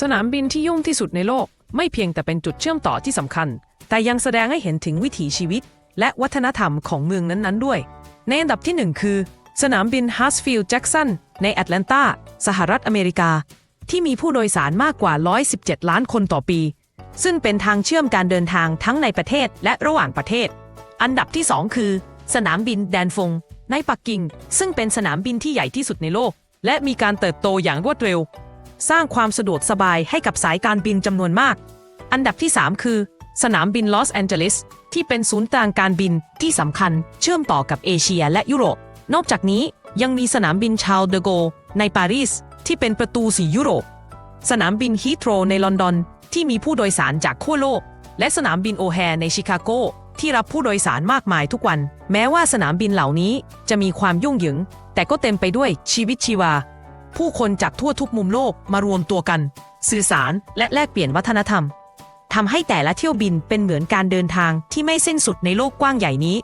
สนามบินที่ยุ่งที่สุดในโลก ไม่เพียงแต่เป็นจุดเชื่อมต่อที่สำคัญ แต่ยังแสดงให้เห็นถึงวิถีชีวิต และวัฒนธรรมของเมืองนั้นๆด้วย ในอันดับที่หนึ่งคือ สนามบินฮัสฟิลด์แจ็กสันในแอตแลนตาสหรัฐอเมริกา ที่มีผู้โดยสารมากกว่า 117 ล้านคนต่อปี ซึ่งเป็นทางเชื่อมการเดินทางทั้งในประเทศและระหว่างประเทศ อันดับที่ 2 คือ สนามบินแดนฟง ในปักกิ่ง ซึ่งเป็นสนามบินที่ใหญ่ที่สุดในโลก และมีการเติบโตอย่างรวดเร็ว สร้างความสะดวกสบายให้กับสายการบินจำนวนมาก อันดับที่ 3 คือ สนามบินลอสแอนเจลิสที่เป็นศูนย์กลางการบินที่สำคัญเชื่อมต่อกับเอเชียและยุโรป นอกจากนี้ยังมีสนามบินชาลเดอโกลในปารีสที่เป็นประตูสียุโรป สนามบินฮีโตรในลอนดอนที่มีผู้โดยสารจากทั่วโลก และสนามบินโอแฮร์ในชิคาโกที่รับผู้โดยสารมากมายทุกวัน แม้ว่าสนามบินเหล่านี้จะมีความยุ่งเหยิง แต่ก็เต็มไปด้วยชีวิตชีวา ผู้คนจากทั่วทุกมุมโลกมารวมตัวกัน สื่อสารและแลกเปลี่ยนวัฒนธรรมทำให้แต่ละเที่ยวบินเป็นเหมือนการเดินทางที่ไม่สิ้นสุดในโลกกว้างใหญ่นี้